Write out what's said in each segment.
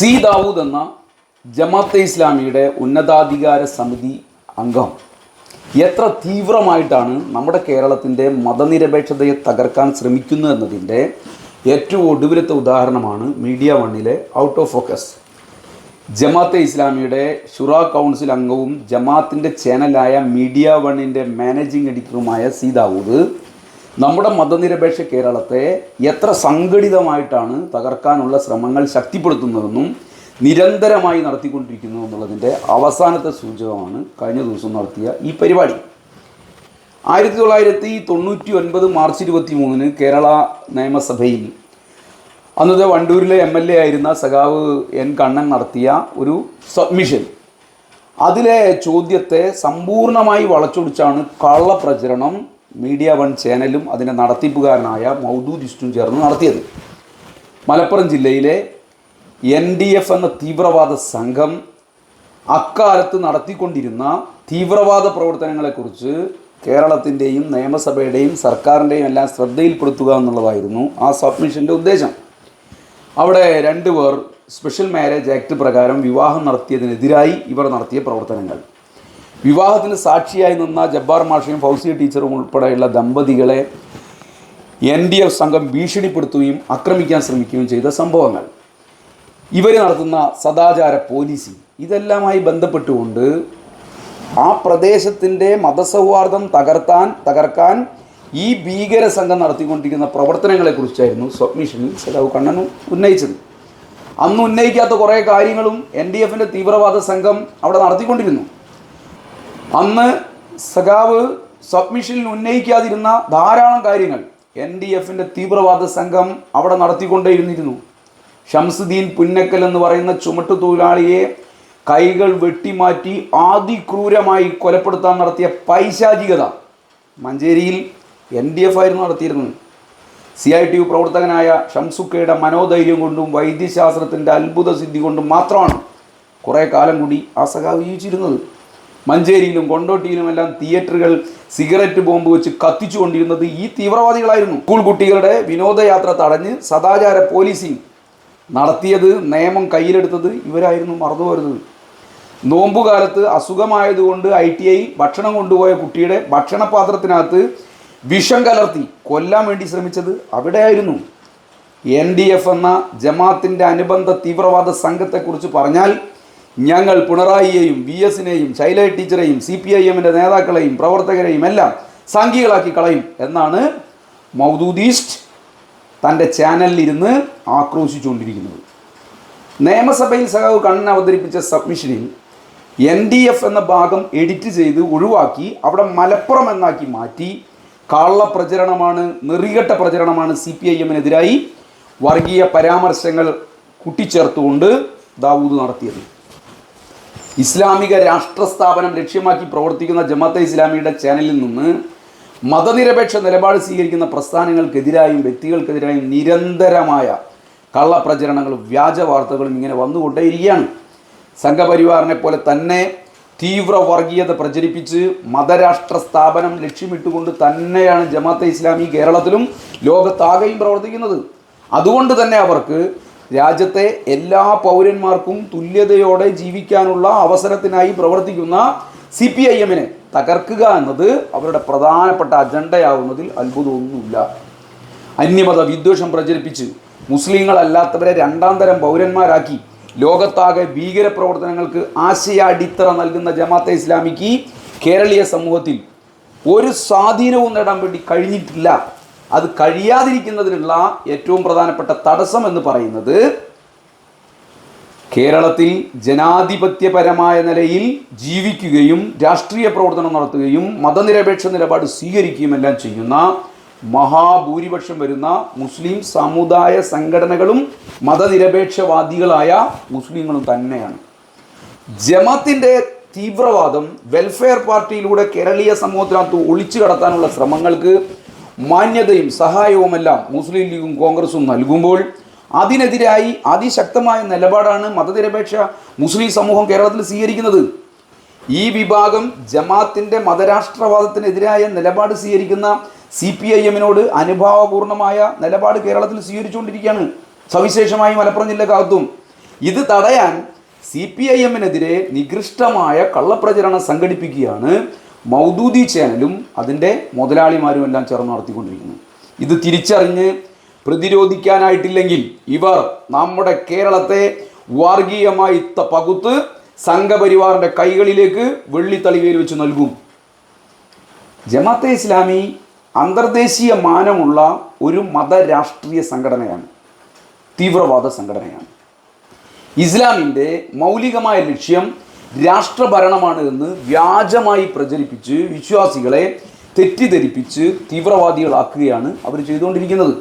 C Dawood എന്ന ജമാഅത്തെ ഇസ്ലാമിയുടെ ഉന്നതാധികാര സമിതി അംഗം. എത്ര തീവ്രമായിട്ടാണ് നമ്മുടെ കേരളത്തിന്റെ മതനിരപേക്ഷതയെ തകർക്കാൻ ശ്രമിക്കുന്നു എന്നതിന്റെ ഏറ്റവും ഒടുവിലത്തെ ഉദാഹരണമാണ് മീഡിയ വണ്ണിലെ ഔട്ട് ഓഫ് ഫോക്കസ്. ജമാഅത്തെ ഇസ്ലാമിയുടെ ഷുറ കൗൺസിൽ അംഗവും ജമാഅത്തിന്റെ ചാനലായ മീഡിയ വണ്ണിന്റെ മാനേജിംഗ് എഡിറ്ററുമായ സി ദാവൂദ് നമ്മുടെ മതനിരപേക്ഷ കേരളത്തെ എത്ര സംഘടിതമായിട്ടാണ് തകർക്കാനുള്ള ശ്രമങ്ങൾ ശക്തിപ്പെടുത്തുന്നതെന്നും നിരന്തരമായി നടത്തിക്കൊണ്ടിരിക്കുന്നു എന്നുള്ളതിന്റെ അവസാനത്തെ സൂചകമാണ് കഴിഞ്ഞ ദിവസം നടത്തിയ ഈ പരിപാടി. ആയിരത്തി തൊള്ളായിരത്തി തൊണ്ണൂറ്റി ഒൻപത് മാർച്ച് ഇരുപത്തി മൂന്നിന് കേരള നിയമസഭയിൽ അന്നത്തെ വണ്ടൂരിലെ എം എൽ എ ആയിരുന്ന സഖാവ് എൻ കണ്ണൻ നടത്തിയ ഒരു സബ്മിഷൻ. അതിലെ ചോദ്യത്തെ സമ്പൂർണമായി വളച്ചൊടിച്ചാണ് കള്ളപ്രചരണം മീഡിയ വൺ ചാനലും അതിന്റെ നടത്തിപ്പുകാരനായ മൗദൂദിസ്റ്റും ചേർന്ന് നടത്തിയത്. മലപ്പുറം ജില്ലയിലെ എൻ ഡി എഫ് എന്ന തീവ്രവാദ സംഘം അക്കാലത്ത് നടത്തിക്കൊണ്ടിരുന്ന തീവ്രവാദ പ്രവർത്തനങ്ങളെക്കുറിച്ച് കേരളത്തിന്റെയും നിയമസഭയുടെയും സർക്കാരിന്റെയും എല്ലാം ശ്രദ്ധയിൽപ്പെടുത്തുക എന്നുള്ളതായിരുന്നു ആ സബ്മിഷന്റെ ഉദ്ദേശം. അവിടെ രണ്ടുപേർ സ്പെഷ്യൽ മാരേജ് ആക്ട് പ്രകാരം വിവാഹം നടത്തിയതിനെതിരായി ഇവർ നടത്തിയ പ്രവർത്തനങ്ങൾ. വിവാഹത്തിന് സാക്ഷിയായി നിന്ന ജബ്ബാർ മാഷയും ഫൗസിയ ടീച്ചറും ഉൾപ്പെടെയുള്ള ദമ്പതികളെ എൻ ഡി എഫ് സംഘം ഭീഷണിപ്പെടുത്തുകയും ആക്രമിക്കാൻ ശ്രമിക്കുകയും ചെയ്ത സംഭവങ്ങൾ. ഇവർ നടത്തുന്ന സദാചാര പോലീസി ഇതെല്ലാമായി ബന്ധപ്പെട്ടുകൊണ്ട് ആ പ്രദേശത്തിന്റെ മതസൗഹാർദ്ദം തകർത്താൻ തകർക്കാൻ ഈ ഭീകര സംഘം നടത്തിക്കൊണ്ടിരിക്കുന്ന പ്രവർത്തനങ്ങളെക്കുറിച്ചായിരുന്നു സബ്മിഷനിൽ സലാവ് കണ്ണൻ ഉന്നയിച്ചത്. അന്ന് ഉന്നയിക്കാത്ത കുറേ കാര്യങ്ങളും എൻ ഡി എഫിന്റെ തീവ്രവാദ സംഘം അവിടെ നടത്തിക്കൊണ്ടിരുന്നു. അന്ന് സഖാവ് സബ്മിഷനിൽ ഉന്നയിക്കാതിരുന്ന ധാരാളം കാര്യങ്ങൾ എൻ ഡി എഫിന്റെ തീവ്രവാദ സംഘം അവിടെ നടത്തിക്കൊണ്ടേയിരുന്നിരുന്നു. ഷംസുദ്ദീൻ പുന്നക്കൽ എന്ന് പറയുന്ന ചുമട്ടു തൊഴിലാളിയെ കൈകൾ വെട്ടിമാറ്റി ആദിക്രൂരമായി കൊലപ്പെടുത്താൻ നടത്തിയ പൈശാചികത മഞ്ചേരിയിൽ എൻ ഡി എഫ് ആയിരുന്നു നടത്തിയിരുന്നത്. സി ഐ ടി യു പ്രവർത്തകനായ ഷംസുക്കയുടെ മനോധൈര്യം കൊണ്ടും വൈദ്യശാസ്ത്രത്തിന്റെ അത്ഭുത സിദ്ധി കൊണ്ടും മാത്രമാണ് കുറേ കാലം കൂടി ആ സഖാവ് ജീവിച്ചിരുന്നത്. മഞ്ചേരിയിലും കൊണ്ടോട്ടിയിലുമെല്ലാം തിയേറ്ററുകൾ സിഗരറ്റ് ബോംബ് വെച്ച് കത്തിച്ചുകൊണ്ടിരുന്നത് ഈ തീവ്രവാദികളായിരുന്നു. സ്കൂൾ കുട്ടികളുടെ വിനോദയാത്ര തടഞ്ഞ് സദാചാര പോലീസിംഗ് നടത്തിയത് നിയമം കയ്യിലെടുത്തത് ഇവരായിരുന്നു മറന്നു വരുന്നത് നോമ്പുകാലത്ത് അസുഖമായതുകൊണ്ട് ഐ ടി ഐ ഭക്ഷണം കൊണ്ടുപോയ കുട്ടിയുടെ ഭക്ഷണപാത്രത്തിനകത്ത് വിഷം കലർത്തി കൊല്ലാൻ വേണ്ടി ശ്രമിച്ചത് അവിടെയായിരുന്നു. എൻ ഡി എഫ് എന്ന ജമാത്തിന്റെ അനുബന്ധ തീവ്രവാദ സംഘത്തെക്കുറിച്ച് പറഞ്ഞാൽ ഞങ്ങൾ പിണറായിയെയും വി എസിനെയും ശൈല ടീച്ചറെയും സി പി ഐ എമ്മിന്റെ നേതാക്കളെയും പ്രവർത്തകരെയും എല്ലാം സംഘികളാക്കി കളയും എന്നാണ് മൗദൂദീസ്റ്റ് തന്റെ ചാനലിലിരുന്ന് ആക്രോശിച്ചുകൊണ്ടിരിക്കുന്നത്. നിയമസഭയിൽ സഖാവ് കണ്ണൻ അവതരിപ്പിച്ച സബ്മിഷനിൽ എൻ ഡി എഫ് എന്ന ഭാഗം എഡിറ്റ് ചെയ്ത് ഒഴിവാക്കി അവിടെ മലപ്പുറം എന്നാക്കി മാറ്റി കള്ള പ്രചരണമാണ് നെറികെട്ട പ്രചരണമാണ് സി പി ഐ എമ്മിനെതിരായി വർഗീയ പരാമർശങ്ങൾ കൂട്ടിച്ചേർത്തുകൊണ്ട് ദാവൂദ് നടത്തിയത്. ഇസ്ലാമിക രാഷ്ട്ര സ്ഥാപനം ലക്ഷ്യമാക്കി പ്രവർത്തിക്കുന്ന ജമാഅത്തെ ഇസ്ലാമിയുടെ ചാനലിൽ നിന്ന് മതനിരപേക്ഷ നിലപാട് സ്വീകരിക്കുന്ന പ്രസ്ഥാനങ്ങൾക്കെതിരായും വ്യക്തികൾക്കെതിരായും നിരന്തരമായ കള്ളപ്രചരണങ്ങളും വ്യാജ വാർത്തകളും ഇങ്ങനെ വന്നുകൊണ്ടേയിരിക്കുകയാണ്. സംഘപരിവാറിനെ പോലെ തന്നെ തീവ്ര വർഗീയത പ്രചരിപ്പിച്ച് മതരാഷ്ട്ര സ്ഥാപനം ലക്ഷ്യമിട്ടുകൊണ്ട് തന്നെയാണ് ജമാഅത്തെ ഇസ്ലാമി കേരളത്തിലും ലോകത്താകെയും പ്രവർത്തിക്കുന്നത്. അതുകൊണ്ട് തന്നെ അവർക്ക് രാജ്യത്തെ എല്ലാ പൗരന്മാർക്കും തുല്യതയോടെ ജീവിക്കാനുള്ള അവസരത്തിനായി പ്രവർത്തിക്കുന്ന സി പി ഐ എമ്മിനെ തകർക്കുക എന്നത് അവരുടെ പ്രധാനപ്പെട്ട അജണ്ടയാവുന്നതിൽ അത്ഭുതമൊന്നുമില്ല. അന്യമത വിദ്വേഷം പ്രചരിപ്പിച്ച് മുസ്ലിങ്ങളല്ലാത്തവരെ രണ്ടാം തരം പൗരന്മാരാക്കി ലോകത്താകെ ഭീകര പ്രവർത്തനങ്ങൾക്ക് ആശയ അടിത്തറ നൽകുന്ന ജമാഅത്തെ ഇസ്ലാമിക്ക് കേരളീയ സമൂഹത്തിൽ ഒരു സ്വാധീനവും നേടാൻ വേണ്ടി കഴിഞ്ഞിട്ടില്ല. അത് കഴിയാതിരിക്കുന്നതിനുള്ള ഏറ്റവും പ്രധാനപ്പെട്ട തടസ്സം എന്ന് പറയുന്നത് കേരളത്തിൽ ജനാധിപത്യപരമായ നിലയിൽ ജീവിക്കുകയും രാഷ്ട്രീയ പ്രവർത്തനം നടത്തുകയും മതനിരപേക്ഷ നിലപാട് സ്വീകരിക്കുകയും എല്ലാം ചെയ്യുന്ന മഹാഭൂരിപക്ഷം വരുന്ന മുസ്ലിം സമുദായ സംഘടനകളും മതനിരപേക്ഷവാദികളായ മുസ്ലിങ്ങളും തന്നെയാണ്. ജമാത്തിന്റെ തീവ്രവാദം വെൽഫെയർ പാർട്ടിയിലൂടെ കേരളീയ സമൂഹത്തിനകത്ത് ഒളിച്ചു കടത്താനുള്ള ശ്രമങ്ങൾക്ക് മാന്യതയും സഹായവുമെല്ലാം മുസ്ലിം ലീഗും കോൺഗ്രസും നൽകുമ്പോൾ അതിനെതിരായി അതിശക്തമായ നിലപാടാണ് മതനിരപേക്ഷ മുസ്ലിം സമൂഹം കേരളത്തിൽ സ്വീകരിക്കുന്നത്. ഈ വിഭാഗം ജമാത്തിന്റെ മതരാഷ്ട്രവാദത്തിനെതിരായ നിലപാട് സ്വീകരിക്കുന്ന സി പി ഐ എമ്മിനോട് അനുഭാവപൂർണമായ നിലപാട് കേരളത്തിൽ സ്വീകരിച്ചുകൊണ്ടിരിക്കുകയാണ്. സവിശേഷമായി മലപ്പുറം ജില്ലക്കകത്തും. ഇത് തടയാൻ സി പി ഐ എമ്മിനെതിരെ നികൃഷ്ടമായ കള്ളപ്രചരണം സംഘടിപ്പിക്കുകയാണ് മൗദൂദി ചാനലും അതിന്റെ മുതലാളിമാരും എല്ലാം ചേർന്ന് നടത്തിക്കൊണ്ടിരിക്കുന്നു. ഇത് തിരിച്ചറിഞ്ഞ് പ്രതിരോധിക്കാനായിട്ടില്ലെങ്കിൽ ഇവർ നമ്മുടെ കേരളത്തെ വർഗീയമായി പകുത്ത് സംഘപരിവാറിന്റെ കൈകളിലേക്ക് വെള്ളിത്തളികയിൽ വെച്ച് നൽകും. ജമാഅത്തെ ഇസ്ലാമി അന്തർദേശീയ മാനമുള്ള ഒരു മതരാഷ്ട്രീയ സംഘടനയാണ്. തീവ്രവാദ സംഘടനയാണ്. ഇസ്ലാമിന്റെ മൗലികമായ ലക്ഷ്യം രാഷ്ട്രഭരണമാണ് എന്ന് വ്യാജമായി പ്രചരിപ്പിച്ച് വിശ്വാസികളെ തെറ്റിദ്ധരിപ്പിച്ച് തീവ്രവാദികളാക്കുകയാണ് അവർ ചെയ്തുകൊണ്ടിരിക്കുന്നത്.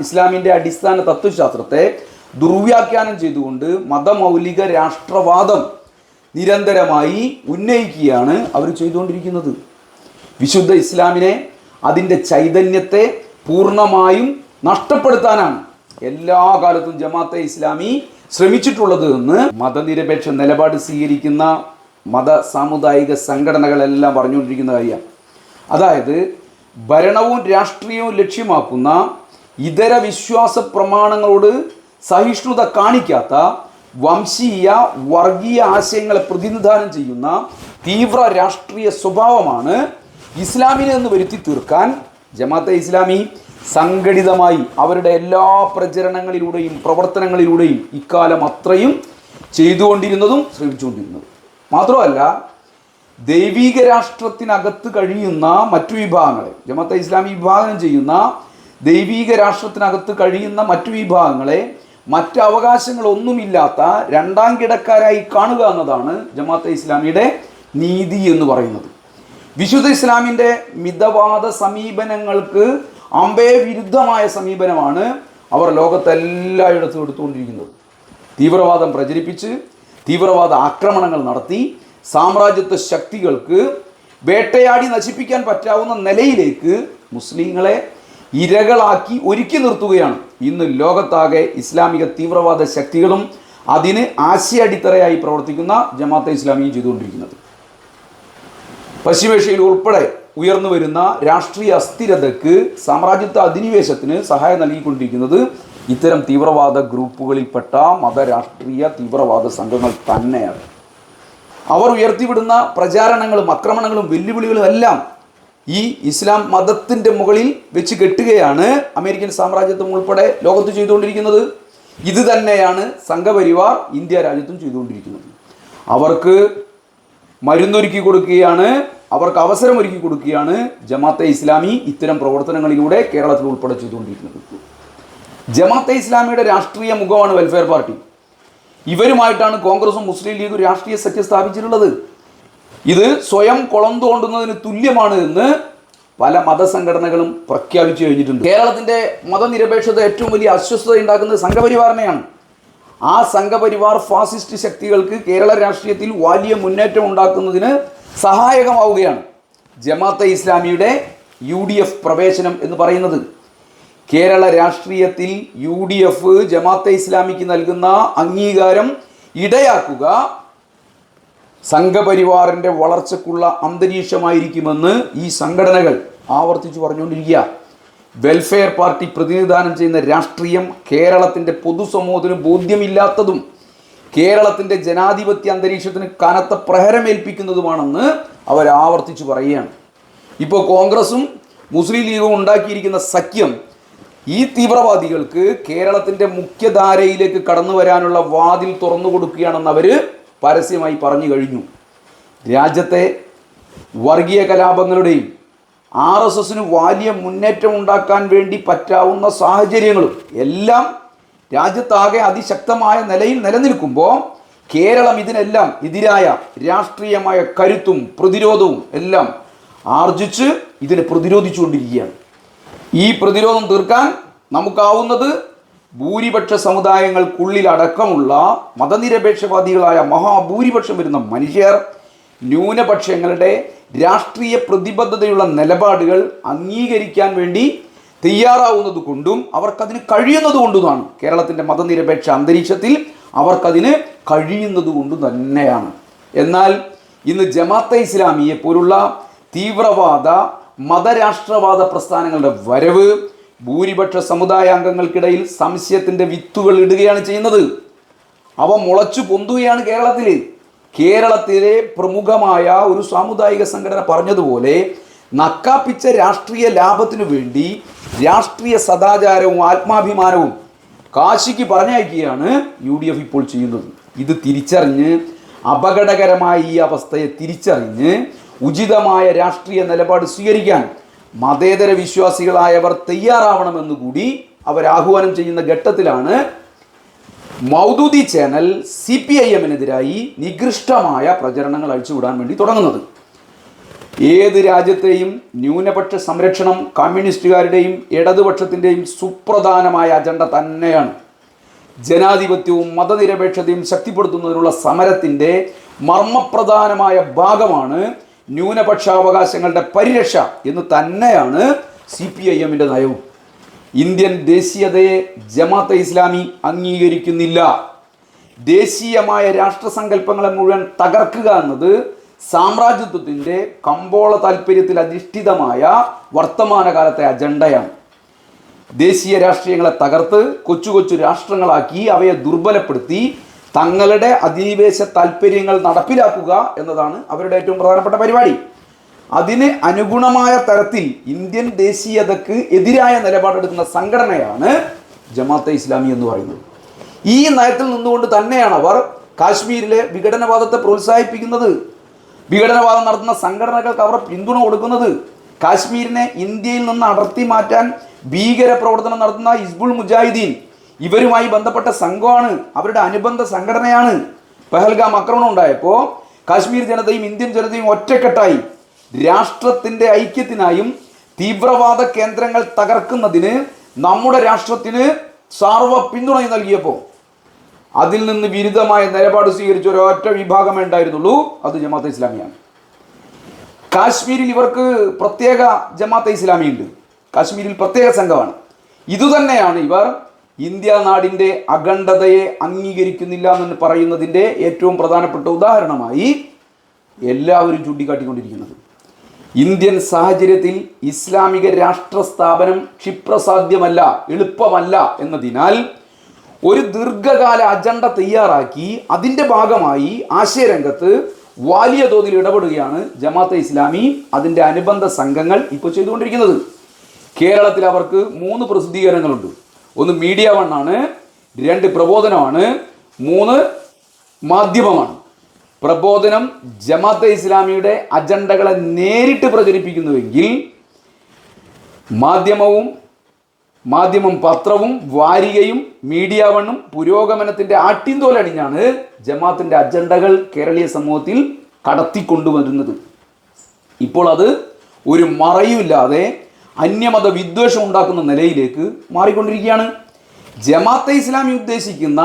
ഇസ്ലാമിന്റെ അടിസ്ഥാന തത്വശാസ്ത്രത്തെ ദുർവ്യാഖ്യാനം ചെയ്തുകൊണ്ട് മതമൗലിക രാഷ്ട്രവാദം നിരന്തരമായി ഉന്നയിക്കുകയാണ് അവർ ചെയ്തുകൊണ്ടിരിക്കുന്നത്. വിശുദ്ധ ഇസ്ലാമിനെ അതിന്റെ ചൈതന്യത്തെ പൂർണമായും നഷ്ടപ്പെടുത്താനാണ്. എല്ലാ കാലത്തും ജമാഅത്തെ ഇസ്ലാമി ശ്രമിച്ചിട്ടുള്ളത് എന്ന് മതനിരപേക്ഷ നിലപാട് സ്വീകരിക്കുന്ന മത സാമുദായിക സംഘടനകളെല്ലാം പറഞ്ഞുകൊണ്ടിരിക്കുന്ന കാര്യമാണ് അതായത് ഭരണവും രാഷ്ട്രീയവും ലക്ഷ്യമാക്കുന്ന ഇതര വിശ്വാസ പ്രമാണങ്ങളോട് സഹിഷ്ണുത കാണിക്കാത്ത വംശീയ വർഗീയ ആശയങ്ങളെ പ്രതിനിധാനം ചെയ്യുന്ന തീവ്ര രാഷ്ട്രീയ സ്വഭാവമാണ് ഇസ്ലാമിനെ എന്ന് വരുത്തി തീർക്കാൻ ജമാഅത്തെ ഇസ്ലാമി സംഘടിതമായി അവരുടെ എല്ലാ പ്രചരണങ്ങളിലൂടെയും പ്രവർത്തനങ്ങളിലൂടെയും ഇക്കാലം അത്രയും ചെയ്തുകൊണ്ടിരുന്നതും ശ്രമിച്ചുകൊണ്ടിരുന്നതും. മാത്രമല്ല ദൈവീക രാഷ്ട്രത്തിനകത്ത് കഴിയുന്ന മറ്റു വിഭാഗങ്ങളെ ജമാഅത്തെ ഇസ്ലാമി വിഭാഗം ചെയ്യുന്ന ദൈവീക രാഷ്ട്രത്തിനകത്ത് കഴിയുന്ന മറ്റു വിഭാഗങ്ങളെ മറ്റ് അവകാശങ്ങളൊന്നുമില്ലാത്ത രണ്ടാം കിടക്കാരായി കാണുക എന്നതാണ് ജമാഅത്തെ ഇസ്ലാമിയുടെ നീതി എന്ന് പറയുന്നത്. വിശുദ്ധ ഇസ്ലാമിന്റെ മിതവാദ സമീപനങ്ങൾക്ക് അമ്പേ വിരുദ്ധമായ സമീപനമാണ് അവർ ലോകത്തെല്ലായിടത്തും എടുത്തുകൊണ്ടിരിക്കുന്നത്. തീവ്രവാദം പ്രചരിപ്പിച്ച് തീവ്രവാദ ആക്രമണങ്ങൾ നടത്തി സാമ്രാജ്യത്വ ശക്തികൾക്ക് വേട്ടയാടി നശിപ്പിക്കാൻ പറ്റാവുന്ന നിലയിലേക്ക് മുസ്ലിങ്ങളെ ഇരകളാക്കി ഒരുക്കി നിർത്തുകയാണ്. ഇന്ന് ലോകത്താകെ ഇസ്ലാമിക തീവ്രവാദ ശക്തികളും അതിന് ആശയ അടിത്തറയായി പ്രവർത്തിക്കുന്ന ജമാഅത്തെ ഇസ്ലാമിയും ചെയ്തുകൊണ്ടിരിക്കുന്നത്. പശ്ചിമേഷ്യയിൽ ഉൾപ്പെടെ ഉയർന്നു വരുന്ന രാഷ്ട്രീയ അസ്ഥിരതയ്ക്ക് സാമ്രാജ്യത്വ അധിനിവേശത്തിന് സഹായം നൽകിക്കൊണ്ടിരിക്കുന്നത് ഇത്തരം തീവ്രവാദ ഗ്രൂപ്പുകളിൽപ്പെട്ട മതരാഷ്ട്രീയ തീവ്രവാദ സംഘങ്ങൾ തന്നെയാണ്. അവർ ഉയർത്തിവിടുന്ന പ്രചാരണങ്ങളും ആക്രമണങ്ങളും വെല്ലുവിളികളും എല്ലാം ഈ ഇസ്ലാം മതത്തിന്റെ മുകളിൽ വെച്ച് കെട്ടുകയാണ് അമേരിക്കൻ സാമ്രാജ്യത്വം ഉൾപ്പെടെ ലോകത്ത് ചെയ്തുകൊണ്ടിരിക്കുന്നത്. ഇത് തന്നെയാണ് സംഘപരിവാർ ഇന്ത്യ രാജ്യത്തും ചെയ്തുകൊണ്ടിരിക്കുന്നത്. അവർക്ക് മരുന്നൊരുക്കി കൊടുക്കുകയാണ്. അവർക്ക് അവസരം ഒരുക്കി കൊടുക്കുകയാണ് ജമാഅത്തെ ഇസ്ലാമി ഇത്തരം പ്രവർത്തനങ്ങളിലൂടെ കേരളത്തിൽ ഉൾപ്പെടെ ചെയ്തുകൊണ്ടിരിക്കുന്നത്. ജമാഅത്തെ ഇസ്ലാമിയുടെ രാഷ്ട്രീയ മുഖമാണ് വെൽഫെയർ പാർട്ടി ഇവരുമായിട്ടാണ് കോൺഗ്രസും മുസ്ലിം ലീഗും രാഷ്ട്രീയ സഖ്യം സ്ഥാപിച്ചിട്ടുള്ളത്. ഇത് സ്വയം കുളം തോണ്ടുന്നതിന് തുല്യമാണ് എന്ന് പല മതസംഘടനകളും പ്രഖ്യാപിച്ചു കഴിഞ്ഞിട്ടുണ്ട്. കേരളത്തിന്റെ മതനിരപേക്ഷത ഏറ്റവും വലിയ അസ്വസ്ഥത ഉണ്ടാക്കുന്നത് സംഘപരിവാറിനെയാണ്. ആ സംഘപരിവാർ ഫാസിസ്റ്റ് ശക്തികൾക്ക് കേരള രാഷ്ട്രീയത്തിൽ വലിയ മുന്നേറ്റം ഉണ്ടാക്കുന്നതിന് സഹായകമാവുകയാണ് ജമാഅത്തെ ഇസ്ലാമിയുടെ യു ഡി എഫ് പ്രവേശനം എന്ന് പറയുന്നത്. കേരള രാഷ്ട്രീയത്തിൽ യു ഡി എഫ് ജമാഅത്തെ ഇസ്ലാമിക്ക് നൽകുന്ന അംഗീകാരം ഇടയാക്കുക സംഘപരിവാറിന്റെ വളർച്ചയ്ക്കുള്ള അന്തരീക്ഷമായിരിക്കുമെന്ന് ഈ സംഘടനകൾ ആവർത്തിച്ചു പറഞ്ഞുകൊണ്ടിരിക്കുക. വെൽഫെയർ പാർട്ടി പ്രതിനിധാനം ചെയ്യുന്ന രാഷ്ട്രീയം കേരളത്തിന്റെ പൊതുസമൂഹത്തിന് ബോധ്യമില്ലാത്തതും കേരളത്തിന്റെ ജനാധിപത്യ അന്തരീക്ഷത്തിന് കനത്ത പ്രഹരമേൽപ്പിക്കുന്നതുമാണെന്ന് അവർ ആവർത്തിച്ചു പറയുകയാണ്. ഇപ്പോൾ കോൺഗ്രസും മുസ്ലിം ലീഗും ഉണ്ടാക്കിയിരിക്കുന്ന സഖ്യം ഈ തീവ്രവാദികൾക്ക് കേരളത്തിന്റെ മുഖ്യധാരയിലേക്ക് കടന്നു വരാനുള്ള വാതിൽ തുറന്നു കൊടുക്കുകയാണെന്ന് അവർ പരസ്യമായി പറഞ്ഞു കഴിഞ്ഞു. രാജ്യത്തെ വർഗീയ കലാപങ്ങളുടെയും ആർ എസ് എസിന് വലിയ മുന്നേറ്റം ഉണ്ടാക്കാൻ വേണ്ടി പറ്റാവുന്ന സാഹചര്യങ്ങളും എല്ലാം രാജ്യത്താകെ അതിശക്തമായ നിലയിൽ നിലനിൽക്കുമ്പോൾ കേരളം ഇതിനെല്ലാം എതിരായ രാഷ്ട്രീയമായ കരുത്തും പ്രതിരോധവും എല്ലാം ആർജിച്ച് ഇതിനെ പ്രതിരോധിച്ചുകൊണ്ടിരിക്കുകയാണ്. ഈ പ്രതിരോധം തീർക്കാൻ നമുക്കാവുന്നത് ഭൂരിപക്ഷ സമുദായങ്ങൾക്കുള്ളിൽ അടക്കമുള്ള മതനിരപേക്ഷവാദികളായ മഹാഭൂരിപക്ഷം വരുന്ന മനുഷ്യർ ന്യൂനപക്ഷങ്ങളുടെ രാഷ്ട്രീയ പ്രതിബദ്ധതയുള്ള നിലപാടുകൾ അംഗീകരിക്കാൻ വേണ്ടി തയ്യാറാവുന്നത് കൊണ്ടും അവർക്കതിന് കഴിയുന്നത് കൊണ്ടുമാണ്. കേരളത്തിന്റെ മതനിരപേക്ഷ അന്തരീക്ഷത്തിൽ അവർക്കതിന് കഴിയുന്നത് കൊണ്ടും തന്നെയാണ്. എന്നാൽ ഇന്ന് ജമാഅത്തെ ഇസ്ലാമിയെ പോലുള്ള തീവ്രവാദ മതരാഷ്ട്രവാദ പ്രസ്ഥാനങ്ങളുടെ വരവ് ഭൂരിപക്ഷ സമുദായ അംഗങ്ങൾക്കിടയിൽ സംശയത്തിന്റെ വിത്തുകൾ ഇടുകയാണ് ചെയ്യുന്നത്. അവ മുളച്ചു പൊന്തുകയാണ് കേരളത്തിൽ കേരളത്തിലെ പ്രമുഖമായ ഒരു സാമുദായിക സംഘടന പറഞ്ഞതുപോലെ നക്കാപ്പിച്ച രാഷ്ട്രീയ ലാഭത്തിനു വേണ്ടി രാഷ്ട്രീയ സദാചാരവും ആത്മാഭിമാനവും കാശിക്ക് പറഞ്ഞയക്കുകയാണ് യു ഡി എഫ് ഇപ്പോൾ ചെയ്യുന്നത്. ഇത് തിരിച്ചറിഞ്ഞ് അപകടകരമായ ഈ അവസ്ഥയെ തിരിച്ചറിഞ്ഞ് ഉചിതമായ രാഷ്ട്രീയ നിലപാട് സ്വീകരിക്കാൻ മതേതര വിശ്വാസികളായവർ തയ്യാറാവണമെന്ന് കൂടി അവർ ആഹ്വാനം ചെയ്യുന്ന ഘട്ടത്തിലാണ് Maududi channel C P I എമ്മിനെതിരായി നികൃഷ്ടമായ പ്രചരണങ്ങൾ അഴിച്ചുവിടാൻ വേണ്ടി തുടങ്ങുന്നത്. ഏത് രാജ്യത്തെയും ന്യൂനപക്ഷ സംരക്ഷണം കമ്മ്യൂണിസ്റ്റുകാരുടെയും ഇടതുപക്ഷത്തിന്റെയും സുപ്രധാനമായ അജണ്ട തന്നെയാണ്. ജനാധിപത്യവും മതനിരപേക്ഷതയും ശക്തിപ്പെടുത്തുന്നതിനുള്ള സമരത്തിന്റെ മർമ്മപ്രധാനമായ ഭാഗമാണ് ന്യൂനപക്ഷാവകാശങ്ങളുടെ പരിരക്ഷ എന്ന് തന്നെയാണ് സി പി ഐ എമ്മിന്റെ നയവും. ഇന്ത്യൻ ദേശീയതയെ ജമാഅത്തെ ഇസ്ലാമി അംഗീകരിക്കുന്നില്ല. ദേശീയമായ രാഷ്ട്രസങ്കല്പങ്ങളെ മുഴുവൻ തകർക്കുക എന്നത് സാമ്രാജ്യത്വത്തിന്റെ കമ്പോള താല്പര്യത്തിൽ അധിഷ്ഠിതമായ വർത്തമാനകാലത്തെ അജണ്ടയാണ്. ദേശീയ രാഷ്ട്രീയങ്ങളെ തകർത്ത് കൊച്ചു കൊച്ചു രാഷ്ട്രങ്ങളാക്കി അവയെ ദുർബലപ്പെടുത്തി തങ്ങളുടെ അധിനിവേശ താല്പര്യങ്ങൾ നടപ്പിലാക്കുക എന്നതാണ് അവരുടെ ഏറ്റവും പ്രധാനപ്പെട്ട പരിപാടി. അതിന് അനുഗുണമായ തരത്തിൽ ഇന്ത്യൻ ദേശീയതക്ക് എതിരായ നിലപാടെടുക്കുന്ന സംഘടനയാണ് ജമാഅത്തെ ഇസ്ലാമി എന്ന് പറയുന്നത്. ഈ നയത്തിൽ നിന്നുകൊണ്ട് തന്നെയാണ് അവർ കാശ്മീരിലെ വിഘടനവാദത്തെ പ്രോത്സാഹിപ്പിക്കുന്നത്. വിഘടനവാദം നടത്തുന്ന സംഘടനകൾക്ക് അവർ പിന്തുണ കൊടുക്കുന്നത് കാശ്മീരിനെ ഇന്ത്യയിൽ നിന്ന് അടർത്തി മാറ്റാൻ ഭീകര പ്രവർത്തനം നടത്തുന്ന ഹിസ്ബുൾ മുജാഹിദ്ദീൻ ഇവരുമായി ബന്ധപ്പെട്ട സംഘമാണ് അവരുടെ അനുബന്ധ സംഘടനയാണ്. പെഹൽഗാം ആക്രമണം ഉണ്ടായപ്പോൾ കാശ്മീർ ജനതയും ഇന്ത്യൻ ജനതയും ഒറ്റക്കെട്ടായി. രാഷ്ട്രത്തിന്റെ ഐക്യത്തിനായും തീവ്രവാദ കേന്ദ്രങ്ങൾ തകർക്കുന്നതിന് നമ്മുടെ രാഷ്ട്രത്തിന് സാർവ പിന്തുണ നൽകിയപ്പോൾ അതിൽ നിന്ന് വിരുദ്ധമായ നിലപാട് സ്വീകരിച്ച ഒരൊറ്റ വിഭാഗമേ ഉണ്ടായിരുന്നുള്ളൂ. അത് ജമാഅത്തെ ഇസ്ലാമിയാണ്. കാശ്മീരിൽ ഇവർക്ക് പ്രത്യേക ജമാഅത്തെ ഇസ്ലാമി ഉണ്ട് കാശ്മീരിൽ പ്രത്യേക സംഘമാണ്. ഇതുതന്നെയാണ് ഇവർ ഇന്ത്യ നാടിന്റെ അഖണ്ഡതയെ അംഗീകരിക്കുന്നില്ല എന്ന് പറയുന്നതിന്റെ ഏറ്റവും പ്രധാനപ്പെട്ട ഉദാഹരണമായി എല്ലാവരും ചൂണ്ടിക്കാട്ടിക്കൊണ്ടിരിക്കുന്നത്. ഇന്ത്യൻ സാഹചര്യത്തിൽ ഇസ്ലാമിക രാഷ്ട്ര സ്ഥാപനം ക്ഷിപ്രസാധ്യമല്ല എളുപ്പമല്ല എന്നതിനാൽ ഒരു ദീർഘകാല അജണ്ട തയ്യാറാക്കി അതിന്റെ ഭാഗമായി ആശയരംഗത്ത് വലിയ തോതിൽ ഇടപെടുകയാണ് ജമാഅത്തെ ഇസ്ലാമി അതിന്റെ അനുബന്ധ സംഘങ്ങൾ ഇപ്പോൾ ചെയ്തുകൊണ്ടിരിക്കുന്നത്. കേരളത്തിൽ അവർക്ക് മൂന്ന് പ്രസിദ്ധീകരണങ്ങളുണ്ട്. ഒന്ന് മീഡിയ വണ്ണാണ് രണ്ട് പ്രബോധനമാണ് മൂന്ന് മാധ്യമമാണ്. പ്രബോധനം ജമാഅത്തെ ഇസ്ലാമിയുടെ അജണ്ടകളെ നേരിട്ട് പ്രചരിപ്പിക്കുന്നുവെങ്കിൽ മാധ്യമവും മാധ്യമം പത്രവും വാരികയും മീഡിയ വണ്ണും പുരോഗമനത്തിന്റെ ആട്ടിൻതോലണിഞ്ഞാണ് ജമാത്തിന്റെ അജണ്ടകൾ കേരളീയ സമൂഹത്തിൽ കടത്തിക്കൊണ്ടുവരുന്നത്. ഇപ്പോൾ അത് ഒരു മറയുമില്ലാതെ അന്യമത വിദ്വേഷം ഉണ്ടാക്കുന്ന നിലയിലേക്ക് മാറിക്കൊണ്ടിരിക്കുകയാണ്. ജമാഅത്തെ ഇസ്ലാമി ഉദ്ദേശിക്കുന്ന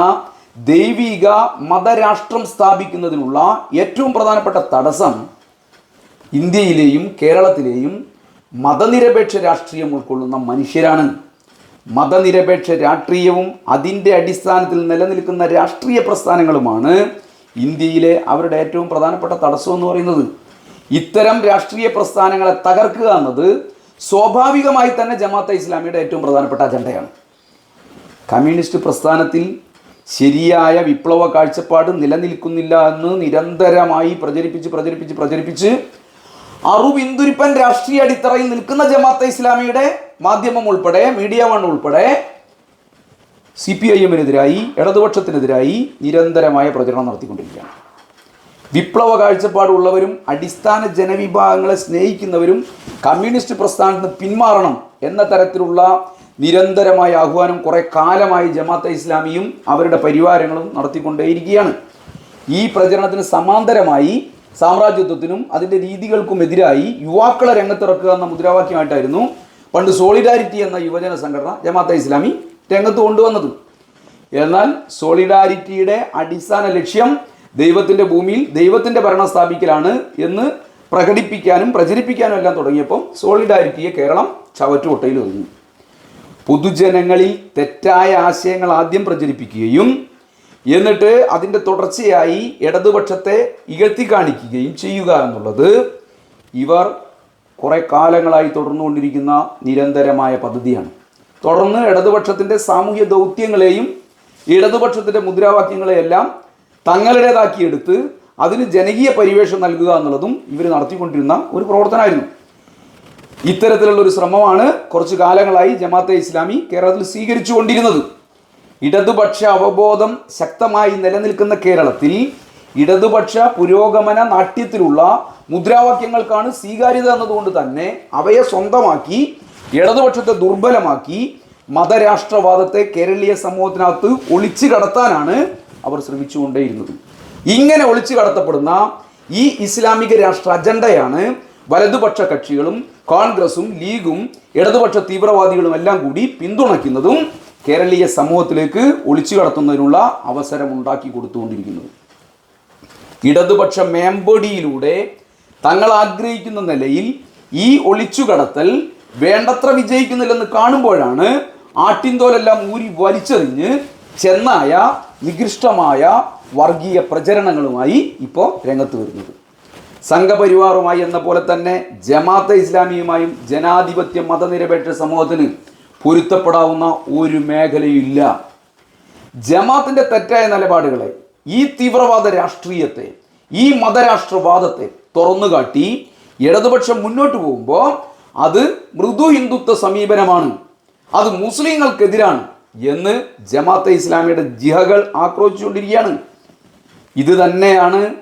ദൈവിക മതരാഷ്ട്രം സ്ഥാപിക്കുന്നതിനുള്ള ഏറ്റവും പ്രധാനപ്പെട്ട തടസ്സം ഇന്ത്യയിലെയും കേരളത്തിലെയും മതനിരപേക്ഷ രാഷ്ട്രീയം ഉൾക്കൊള്ളുന്ന മനുഷ്യരാണ്. മതനിരപേക്ഷ രാഷ്ട്രീയവും അതിന്റെ അടിസ്ഥാനത്തിൽ നിലനിൽക്കുന്ന രാഷ്ട്രീയ പ്രസ്ഥാനങ്ങളുമാണ് ഇന്ത്യയിലെ അവരുടെ ഏറ്റവും പ്രധാനപ്പെട്ട തടസ്സം എന്ന് പറയുന്നത്. ഇത്തരം രാഷ്ട്രീയ പ്രസ്ഥാനങ്ങളെ തകർക്കുക എന്നത് സ്വാഭാവികമായി തന്നെ ജമാഅത്തെ ഇസ്ലാമിയുടെ ഏറ്റവും പ്രധാനപ്പെട്ട അജണ്ടയാണ്. കമ്മ്യൂണിസ്റ്റ് പ്രസ്ഥാനത്തിൽ ശരിയായ വിപ്ലവ കാഴ്ചപ്പാട് നിലനിൽക്കുന്നില്ല എന്ന് നിരന്തരമായി പ്രചരിപ്പിച്ച് പ്രചരിപ്പിച്ച് പ്രചരിപ്പിച്ച് അറുബിന്ദുരിപ്പൻ രാഷ്ട്രീയ അടിത്തറയിൽ നിൽക്കുന്ന ജമാഅത്തെ ഇസ്ലാമിയുടെ മാധ്യമം ഉൾപ്പെടെ മീഡിയ വൺ ഉൾപ്പെടെ സി പി ഐ എമ്മിനെതിരായി ഇടതുപക്ഷത്തിനെതിരായി നിരന്തരമായ പ്രചരണം നടത്തിക്കൊണ്ടിരിക്കുകയാണ്. വിപ്ലവ കാഴ്ചപ്പാടുള്ളവരും അടിസ്ഥാന ജനവിഭാഗങ്ങളെ സ്നേഹിക്കുന്നവരും കമ്മ്യൂണിസ്റ്റ് പ്രസ്ഥാനത്ത് നിന്ന് പിന്മാറണം എന്ന തരത്തിലുള്ള നിരന്തരമായ ആഹ്വാനം കുറെ കാലമായി ജമാഅത്തെ ഇസ്ലാമിയും അവരുടെ പരിവാരങ്ങളും നടത്തിക്കൊണ്ടേയിരിക്കുകയാണ്. ഈ പ്രചരണത്തിന് സമാന്തരമായി സാമ്രാജ്യത്വത്തിനും അതിന്റെ രീതികൾക്കും എതിരായി യുവാക്കളെ രംഗത്തിറക്കുക എന്ന മുദ്രാവാക്യമായിട്ടായിരുന്നു പണ്ട് സോളിഡാരിറ്റി എന്ന യുവജന സംഘടന ജമാഅത്തെ ഇസ്ലാമി രംഗത്ത് കൊണ്ടുവന്നത്. എന്നാൽ സോളിഡാരിറ്റിയുടെ അടിസ്ഥാന ലക്ഷ്യം ദൈവത്തിന്റെ ഭൂമിയിൽ ദൈവത്തിന്റെ ഭരണം സ്ഥാപിക്കലാണ് എന്ന് പ്രകടിപ്പിക്കാനും പ്രചരിപ്പിക്കാനും എല്ലാം തുടങ്ങിയപ്പോൾ സോളിഡാരിറ്റിയെ കേരളം ചവറ്റുകൊട്ടയിൽ ഒതുങ്ങി പൊതുജനങ്ങളിൽ തെറ്റായ ആശയങ്ങൾ ആദ്യം പ്രചരിപ്പിക്കുകയും എന്നിട്ട് അതിന്റെ തുടർച്ചയായി ഇടതുപക്ഷത്തെ ഇകഴ്ത്തി കാണിക്കുകയും ചെയ്യുക എന്നുള്ളത് ഇവർ കുറെ കാലങ്ങളായി തുടർന്നുകൊണ്ടിരിക്കുന്ന നിരന്തരമായ പദ്ധതിയാണ്. തുടർന്ന് ഇടതുപക്ഷത്തിന്റെ സാമൂഹ്യ ദൗത്യങ്ങളെയും ഇടതുപക്ഷത്തിന്റെ മുദ്രാവാക്യങ്ങളെയെല്ലാം തങ്ങളുടേതാക്കിയെടുത്ത് അതിന് ജനകീയ പരിവേഷം നൽകുക എന്നുള്ളതും ഇവർ നടത്തിക്കൊണ്ടിരുന്ന ഒരു പ്രവർത്തനമായിരുന്നു. ഇത്തരത്തിലുള്ള ഒരു ശ്രമമാണ് കുറച്ചു കാലങ്ങളായി ജമാഅത്തെ ഇസ്ലാമി കേരളത്തിൽ സ്വീകരിച്ചു കൊണ്ടിരുന്നത് ഇടതുപക്ഷ അവബോധം ശക്തമായി നിലനിൽക്കുന്ന കേരളത്തിൽ ഇടതുപക്ഷ പുരോഗമന നാട്യത്തിലുള്ള മുദ്രാവാക്യങ്ങൾക്കാണ് സ്വീകാര്യത എന്നതുകൊണ്ട് തന്നെ അവയെ സ്വന്തമാക്കി ഇടതുപക്ഷത്തെ ദുർബലമാക്കി മതരാഷ്ട്രവാദത്തെ കേരളീയ സമൂഹത്തിനകത്ത് ഒളിച്ചു കടത്താനാണ് അവർ ശ്രമിച്ചുകൊണ്ടേയിരുന്നത്. ഇങ്ങനെ ഒളിച്ചു കടത്തപ്പെടുന്ന ഈ ഇസ്ലാമിക രാഷ്ട്ര അജണ്ടയാണ് വലതുപക്ഷ കക്ഷികളും കോൺഗ്രസും ലീഗും ഇടതുപക്ഷ തീവ്രവാദികളും എല്ലാം കൂടി പിന്തുണയ്ക്കുന്നതും കേരളീയ സമൂഹത്തിലേക്ക് ഒളിച്ചു കടത്തുന്നതിനുള്ള അവസരം ഉണ്ടാക്കി കൊടുത്തുകൊണ്ടിരിക്കുന്നത് ഇടതുപക്ഷ മേമ്പൊടിയിലൂടെ തങ്ങൾ ആഗ്രഹിക്കുന്ന നിലയിൽ ഈ ഒളിച്ചുകടത്തൽ വേണ്ടത്ര വിജയിക്കുന്നില്ലെന്ന് കാണുമ്പോഴാണ് ആട്ടിൻതോലെല്ലാം ഊരി വലിച്ചെറിഞ്ഞ് ചെന്നായ നികൃഷ്ടമായ വർഗീയ പ്രചരണങ്ങളുമായി ഇപ്പോൾ രംഗത്ത് വരുന്നത്. സംഘപരിവാറുമായി എന്ന പോലെ തന്നെ ജമാഅത്തെ ഇസ്ലാമിയുമായും ജനാധിപത്യ മതനിരപേക്ഷ സമൂഹത്തിന് പൊരുത്തപ്പെടാവുന്ന ഒരു മേഖലയില്ല ജമാത്തിന്റെ തെറ്റായ നിലപാടുകളെ ഈ തീവ്രവാദ രാഷ്ട്രീയത്തെ ഈ മതരാഷ്ട്രവാദത്തെ തുറന്നു കാട്ടി ഇടതുപക്ഷം മുന്നോട്ട് പോകുമ്പോൾ അത് മൃദു ഹിന്ദുത്വ സമീപനമാണ്. അത് മുസ്ലിങ്ങൾക്കെതിരാണ് എന്ന് ജമാഅത്തെ ഇസ്ലാമിയുടെ ജിഹകൾ ആക്രോശിച്ചുകൊണ്ടിരിക്കുകയാണ്. ഇത് തന്നെയാണ്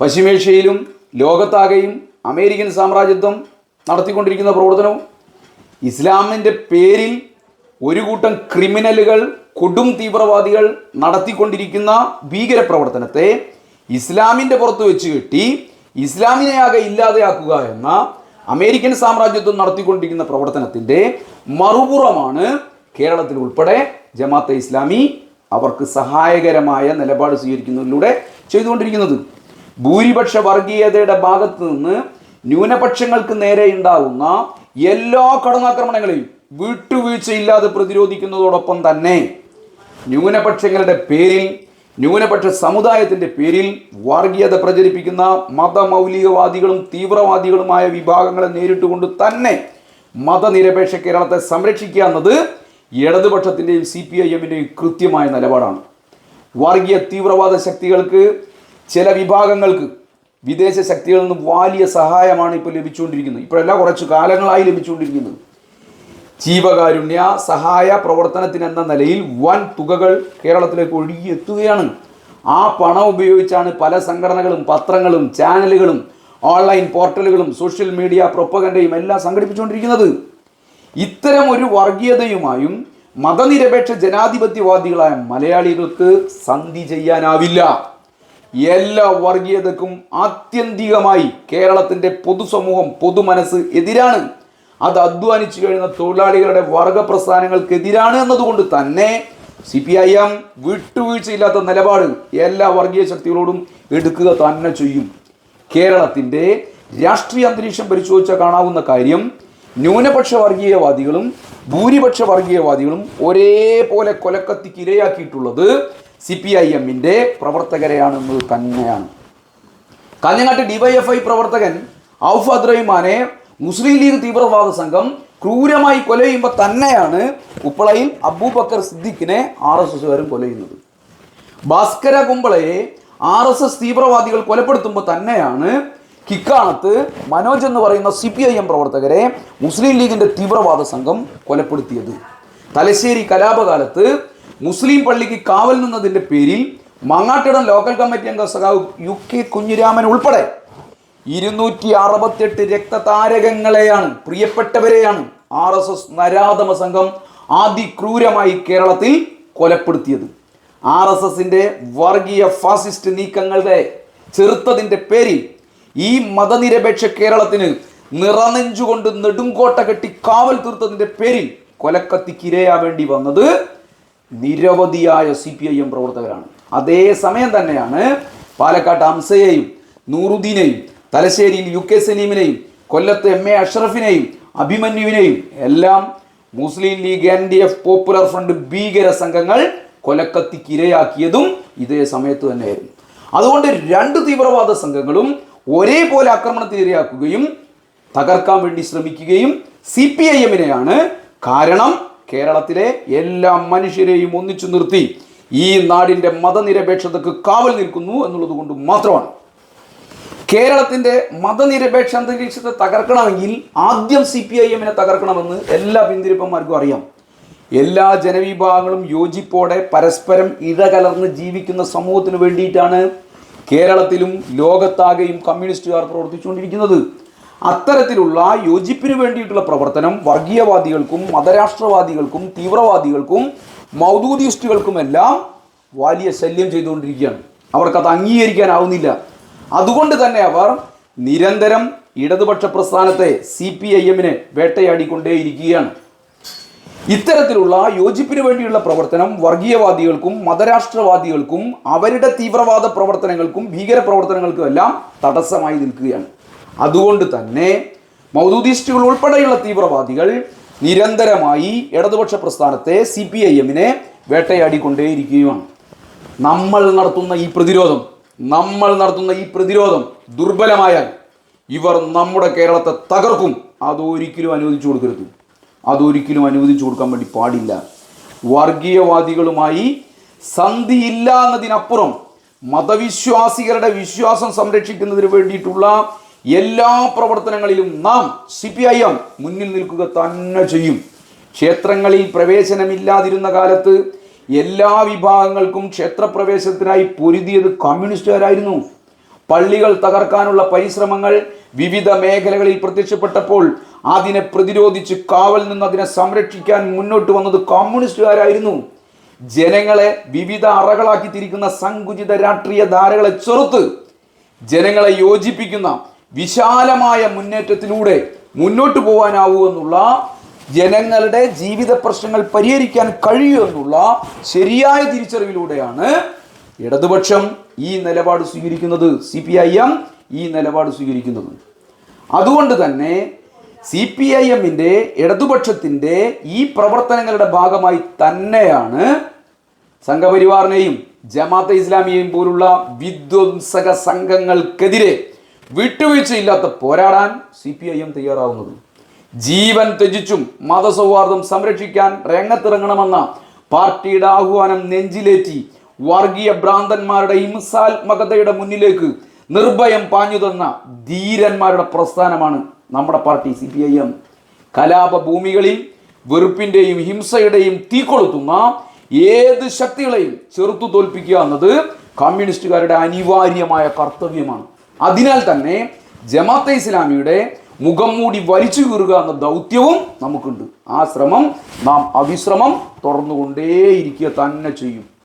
പശ്ചിമേഷ്യയിലും ലോകത്താകെയും അമേരിക്കൻ സാമ്രാജ്യത്വം നടത്തിക്കൊണ്ടിരിക്കുന്ന പ്രവർത്തനവും. ഇസ്ലാമിന്റെ പേരിൽ ഒരു കൂട്ടം ക്രിമിനലുകൾ കൊടും തീവ്രവാദികൾ നടത്തിക്കൊണ്ടിരിക്കുന്ന ഭീകരപ്രവർത്തനത്തെ ഇസ്ലാമിന്റെ പുറത്ത് വെച്ച് കെട്ടി ഇസ്ലാമിനെയാകെ ഇല്ലാതെയാക്കുക എന്ന അമേരിക്കൻ സാമ്രാജ്യത്വം നടത്തിക്കൊണ്ടിരിക്കുന്ന പ്രവർത്തനത്തിന്റെ മറുപുറമാണ് കേരളത്തിൽ ഉൾപ്പെടെ ജമാഅത്തെ ഇസ്ലാമി അവർക്ക് സഹായകരമായ നിലപാട് സ്വീകരിക്കുന്നതിലൂടെ ചെയ്തുകൊണ്ടിരിക്കുന്നത്. ഭൂരിപക്ഷ വർഗീയതയുടെ ഭാഗത്ത് നിന്ന് ന്യൂനപക്ഷങ്ങൾക്ക് നേരെ ഉണ്ടാകുന്ന എല്ലാ കടന്നാക്രമണങ്ങളെയും വിട്ടുവീഴ്ചയില്ലാതെ പ്രതിരോധിക്കുന്നതോടൊപ്പം തന്നെ ന്യൂനപക്ഷങ്ങളുടെ പേരിൽ ന്യൂനപക്ഷ സമുദായത്തിന്റെ പേരിൽ വർഗീയത പ്രചരിപ്പിക്കുന്ന മതമൗലികവാദികളും തീവ്രവാദികളുമായ വിഭാഗങ്ങളെ നേരിട്ടുകൊണ്ട് തന്നെ മതനിരപേക്ഷ കേരളത്തെ സംരക്ഷിക്കുക എന്നത് ഇടതുപക്ഷത്തിന്റെയും സി പി ഐ എമ്മിന്റെയും കൃത്യമായ നിലപാടാണ്. വർഗീയ തീവ്രവാദ ശക്തികൾക്ക് ചില വിഭാഗങ്ങൾക്ക് വിദേശ ശക്തികളിൽ നിന്നും വലിയ സഹായമാണ് ഇപ്പോൾ ലഭിച്ചുകൊണ്ടിരിക്കുന്നത്. ഇപ്പോഴല്ല കുറച്ച് കാലങ്ങളായി ലഭിച്ചുകൊണ്ടിരിക്കുന്നത്. ജീവകാരുണ്യ സഹായ പ്രവർത്തനത്തിന് എന്ന നിലയിൽ വൻ തുകകൾ കേരളത്തിലേക്ക് ഒഴുകിയെത്തുകയാണ്. ആ പണം ഉപയോഗിച്ചാണ് പല സംഘടനകളും പത്രങ്ങളും ചാനലുകളും ഓൺലൈൻ പോർട്ടലുകളും സോഷ്യൽ മീഡിയ പ്രൊപ്പഗൻഡയും എല്ലാം സംഘടിപ്പിച്ചുകൊണ്ടിരിക്കുന്നത്. ഇത്തരം ഒരു വർഗീയതയുമായും മതനിരപേക്ഷ ജനാധിപത്യവാദികളായ മലയാളികൾക്ക് സന്ധി ചെയ്യാനാവില്ല. എല്ലാ വർഗീയതക്കും ആത്യന്തികമായി കേരളത്തിന്റെ പൊതുസമൂഹം പൊതുമനസ്സ് എതിരാണ്. അത് അധ്വാനിച്ചു കഴിയുന്ന തൊഴിലാളികളുടെ വർഗ പ്രസ്ഥാനങ്ങൾക്കെതിരാണ് എന്നതുകൊണ്ട് തന്നെ സി പി ഐ എം വിട്ടുവീഴ്ചയില്ലാത്ത നിലപാട് എല്ലാ വർഗീയ ശക്തികളോടും എടുക്കുക തന്നെ ചെയ്യും. കേരളത്തിന്റെ രാഷ്ട്രീയ അന്തരീക്ഷം പരിശോധിച്ചാൽ കാണാവുന്ന കാര്യം ന്യൂനപക്ഷ വർഗീയവാദികളും ഭൂരിപക്ഷ വർഗീയവാദികളും ഒരേപോലെ കൊലക്കത്തിക്ക് ഇരയാക്കിയിട്ടുള്ളത് സി പി ഐ എമ്മിന്റെ പ്രവർത്തകരെയാണെന്നത് തന്നെയാണ്. കാഞ്ഞങ്ങാട്ട് ഡിവൈഎഫ്ഐ പ്രവർത്തകൻ ഔഫ് അദ്രഹിമാനെ മുസ്ലിം ലീഗ് തീവ്രവാദ സംഘം ക്രൂരമായി കൊല ചെയ്യുമ്പോൾ തന്നെയാണ് ഉപ്പളയിൽ അബൂബക്കർ സിദ്ദിഖിനെ ആർ എസ് എസുകാരും കൊല ചെയ്യുന്നത് ഭാസ്കര കുമ്പളയെ ആർ എസ് എസ് തീവ്രവാദികൾ കൊലപ്പെടുത്തുമ്പോൾ തന്നെയാണ് കിക്കാണത്ത് മനോജ് എന്ന് പറയുന്ന സി പി ഐ എം പ്രവർത്തകരെ മുസ്ലിം ലീഗിന്റെ തീവ്രവാദ സംഘം കൊലപ്പെടുത്തിയത്. തലശ്ശേരി കലാപകാലത്ത് മുസ്ലിം പള്ളിക്ക് കാവൽ നിന്നതിന്റെ പേരിൽ മങ്ങാട്ടിടം ലോക്കൽ കമ്മിറ്റി അംഗ സഖാവ് യു കെ കുഞ്ഞിരാമൻ ഉൾപ്പെടെ ഇരുന്നൂറ്റി അറുപത്തെട്ട് രക്തതാരകങ്ങളെയാണ് പ്രിയപ്പെട്ടവരെയാണ് ആർ എസ് എസ് നരാധമ സംഘം അതിക്രൂരമായി കേരളത്തിൽ കൊലപ്പെടുത്തിയത്. ആർ എസ് എസിന്റെ വർഗീയ ഫാസിസ്റ്റ് നീക്കങ്ങളുടെ ചെറുത്തതിന്റെ പേരിൽ ഈ മതനിരപേക്ഷ കേരളത്തിന് നിറനെഞ്ചുകൊണ്ട് നെടുങ്കോട്ട കെട്ടി കാവൽ തീർത്തതിന്റെ പേരിൽ കൊലക്കത്തിക്കിരയാവേണ്ടി വന്നത് നിരവധിയായ സി പി ഐ എം പ്രവർത്തകരാണ്. അതേ സമയം തന്നെയാണ് പാലക്കാട്ട് അംസയെയും നൂറുദ്ദീനെയും തലശ്ശേരിയിൽ യു കെ സലീമിനെയും കൊല്ലത്ത് എം എ അഷ്റഫിനെയും അഭിമന്യുവിനെയും എല്ലാം Muslim League N D F Popular Front ഭീകര സംഘങ്ങൾ കൊലക്കത്തിക്ക് ഇരയാക്കിയതും ഇതേ സമയത്ത് തന്നെയായിരുന്നു. അതുകൊണ്ട് രണ്ട് തീവ്രവാദ സംഘങ്ങളും ഒരേപോലെ ആക്രമണത്തിന് ഇരയാക്കുകയും തകർക്കാൻ വേണ്ടി ശ്രമിക്കുകയും സി പി ഐ എമ്മിനെയാണ് കാരണം കേരളത്തിലെ എല്ലാ മനുഷ്യരെയും ഒന്നിച്ചു നിർത്തി ഈ നാടിന്റെ മതനിരപേക്ഷതക്ക് കാവൽ നിൽക്കുന്നു എന്നുള്ളത് കൊണ്ട് മാത്രമാണ്. കേരളത്തിന്റെ മതനിരപേക്ഷ അന്തരീക്ഷത്തെ തകർക്കണമെങ്കിൽ ആദ്യം സി പി ഐ എമ്മിനെ തകർക്കണമെന്ന് എല്ലാ പിന്തിരിപ്പന്മാർക്കും അറിയാം. എല്ലാ ജനവിഭാഗങ്ങളും യോജിപ്പോടെ പരസ്പരം ഇടകലർന്ന് ജീവിക്കുന്ന സമൂഹത്തിന് വേണ്ടിയിട്ടാണ് കേരളത്തിലും ലോകത്താകെയും കമ്മ്യൂണിസ്റ്റുകാർ പ്രവർത്തിച്ചുകൊണ്ടിരിക്കുന്നത്. അത്തരത്തിലുള്ള യോജിപ്പിന് വേണ്ടിയിട്ടുള്ള പ്രവർത്തനം വർഗീയവാദികൾക്കും മതരാഷ്ട്രവാദികൾക്കും തീവ്രവാദികൾക്കും മൗദൂദിസ്റ്റുകൾക്കുമെല്ലാം വലിയ ശല്യം ചെയ്തുകൊണ്ടിരിക്കുകയാണ്. അവർക്കത് അംഗീകരിക്കാനാവുന്നില്ല. അതുകൊണ്ട് തന്നെ അവർ നിരന്തരം ഇടതുപക്ഷ പ്രസ്ഥാനത്തെ സി പി ഐ എമ്മിനെ വേട്ടയാടിക്കൊണ്ടേയിരിക്കുകയാണ്. ഇത്തരത്തിലുള്ള യോജിപ്പിന് വേണ്ടിയുള്ള പ്രവർത്തനം വർഗീയവാദികൾക്കും മതരാഷ്ട്രവാദികൾക്കും അവരുടെ തീവ്രവാദ പ്രവർത്തനങ്ങൾക്കും ഭീകര പ്രവർത്തനങ്ങൾക്കും എല്ലാം തടസ്സമായി നിൽക്കുകയാണ്. അതുകൊണ്ട് തന്നെ മൗദൂദിസ്റ്റുകൾ ഉൾപ്പെടെയുള്ള തീവ്രവാദികൾ നിരന്തരമായി ഇടതുപക്ഷ പ്രസ്ഥാനത്തെ സി പി ഐ എമ്മിനെ വേട്ടയാടിക്കൊണ്ടേയിരിക്കുകയാണ്. നമ്മൾ നടത്തുന്ന ഈ പ്രതിരോധം നമ്മൾ നടത്തുന്ന ഈ പ്രതിരോധം ദുർബലമായാൽ ഇവർ നമ്മുടെ കേരളത്തെ തകർക്കും. അതൊരിക്കലും അനുവദിച്ചു കൊടുക്കരുത്. അതൊരിക്കലും അനുവദിച്ചു കൊടുക്കാൻ വേണ്ടി പാടില്ല. വർഗീയവാദികളുമായി സന്ധിയില്ല എന്നതിനപ്പുറം മതവിശ്വാസികളുടെ വിശ്വാസം സംരക്ഷിക്കുന്നതിന് വേണ്ടിയിട്ടുള്ള എല്ലാ പ്രവർത്തനങ്ങളിലും നാം സി പി ഐ എം മുന്നിൽ നിൽക്കുക തന്നെ ചെയ്യും. ക്ഷേത്രങ്ങളിൽ പ്രവേശനമില്ലാതിരുന്ന കാലത്ത് എല്ലാ വിഭാഗങ്ങൾക്കും ക്ഷേത്രപ്രവേശനത്തിനായി പൊരുതിയത് കമ്മ്യൂണിസ്റ്റുകാരായിരുന്നു. പള്ളികൾ തകർക്കാനുള്ള പരിശ്രമങ്ങൾ വിവിധ മേഖലകളിൽ പ്രത്യക്ഷപ്പെട്ടപ്പോൾ അതിനെ പ്രതിരോധിച്ച് കാവൽ നിന്ന് അതിനെ സംരക്ഷിക്കാൻ മുന്നോട്ട് വന്നത് കമ്മ്യൂണിസ്റ്റുകാരായിരുന്നു. ജനങ്ങളെ വിവിധ അറകളാക്കി തിരിക്കുന്ന സങ്കുചിത രാഷ്ട്രീയ ധാരകളെ ചെറുത്ത് ജനങ്ങളെ യോജിപ്പിക്കുന്ന വിശാലമായ മുന്നേറ്റത്തിലൂടെ മുന്നോട്ട് പോകാനാവൂ എന്നുള്ള ജനങ്ങളുടെ ജീവിത പ്രശ്നങ്ങൾ പരിഹരിക്കാൻ കഴിയൂ എന്നുള്ള ശരിയായ തിരിച്ചറിവിലൂടെയാണ് ഇടതുപക്ഷം ഈ നിലപാട് സ്വീകരിക്കുന്നത്. സി പി ഐ എം ഈ നിലപാട് സ്വീകരിക്കുന്നത്. അതുകൊണ്ട് തന്നെ സി പി ഐ എമ്മിന്റെ ഇടതുപക്ഷത്തിന്റെ ഈ പ്രവർത്തനങ്ങളുടെ ഭാഗമായി തന്നെയാണ് സംഘപരിവാറിനെയും ജമാഅത്തെ ഇസ്ലാമിയെയും പോലുള്ള വിധ്വംസക സംഘങ്ങൾക്കെതിരെ വിട്ടുവീഴ്ചയില്ലാത്ത പോരാടാൻ സി പി ഐ എം തയ്യാറാവുന്നത്. ജീവൻ ത്യജിച്ചും മതസൗഹാർദ്ദം സംരക്ഷിക്കാൻ രംഗത്തിറങ്ങണമെന്ന പാർട്ടിയുടെ ആഹ്വാനം നെഞ്ചിലേറ്റി വർഗീയ ഭ്രാന്തന്മാരുടെ ഹിംസാത്മകതയുടെ മുന്നിലേക്ക് നിർഭയം പാഞ്ഞു തന്ന ധീരന്മാരുടെ പ്രസ്ഥാനമാണ് നമ്മുടെ party C P I M കലാപഭൂമികളിൽ വെറുപ്പിന്റെയും ഹിംസയുടെയും തീ കൊളുത്തുന്ന ഏത് ശക്തികളെയും ചെറുത്തു തോൽപ്പിക്കുക എന്നത് കമ്മ്യൂണിസ്റ്റുകാരുടെ അനിവാര്യമായ കർത്തവ്യമാണ്. അതിനാൽ തന്നെ ജമാഅത്തെ ഇസ്ലാമിയുടെ മുഖം മൂടി വലിച്ചു കീറുക എന്ന ദൗത്യവും നമുക്കുണ്ട്. ആ ശ്രമം നാം അവിശ്രമം തുറന്നുകൊണ്ടേയിരിക്കുക തന്നെ ചെയ്യും.